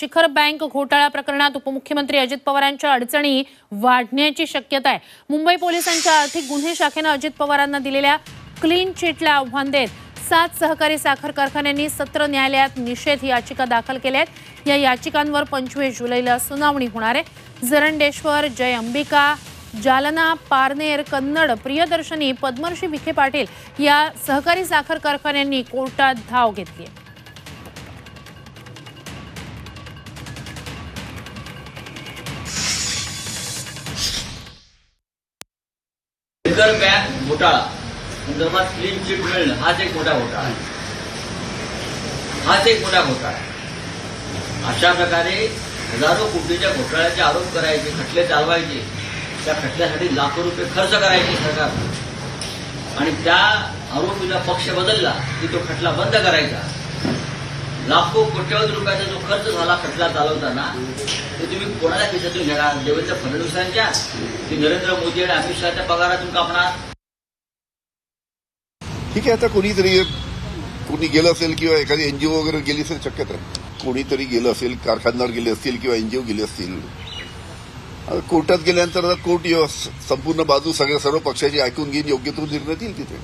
शिखर बँक घोटाळा प्रकरणात उपमुख्यमंत्री अजित पवारांच्या अडचणी वाढण्याची शक्यता आहे. मुंबई पोलिसांच्या आर्थिक गुन्हे शाखेनं अजित पवारांना दिलेल्या क्लीन चिटला आव्हान देत सात सहकारी साखर कारखान्यांनी सत्र न्यायालयात निषेध याचिका दाखल केल्या आहेत या याचिकांवर पंचवीस जुलैला सुनावणी होणार आहे. जरंडेश्वर जय अंबिका जालना पारनेर कन्नड प्रियदर्शनी पद्मर्षी विखे पाटील या सहकारी साखर कारखान्यांनी कोर्टात धाव घेतली आहे. रिझर्व्ह बँक घोटाळा. संदर्भात क्लीन चिट मिळणं हाच एक मोठा घोटाळा. आहे हाच एक मोठा घोटाळा. आहे अशा प्रकारे हजारो कोटीच्या घोटाळ्याचे आरोप करायचे खटले चालवायचे. त्या खटल्यासाठी लाखो रुपये खर्च करायचे सरकार. आणि त्या आरोपीला पक्ष बदलला की तो खटला बंद करायचा. लाखो कोट्यवधी रुपयाचा जो खर्च झाला खटला चालवताना ते तुम्ही कोणाच्या खिशातून घेणार? देवेंद्र फडणवीसांच्या? की नरेंद्र मोदी आणि अमित शहाच्या पगारातून कापणार ठीक आहे आता कोणीतरी कोणी गेलं असेल किंवा एखादी एनजीओ वगैरे गेली असेल शक्यता. कोणीतरी गेलं असेल कारखानदार गेले असतील किंवा एनजीओ गेले असतील. कोर्टात गेल्यानंतर कोर्ट संपूर्ण बाजू सगळ्या सर्व पक्षाची ऐकून घेऊन योग्य तो निर्णय देईल तिथे.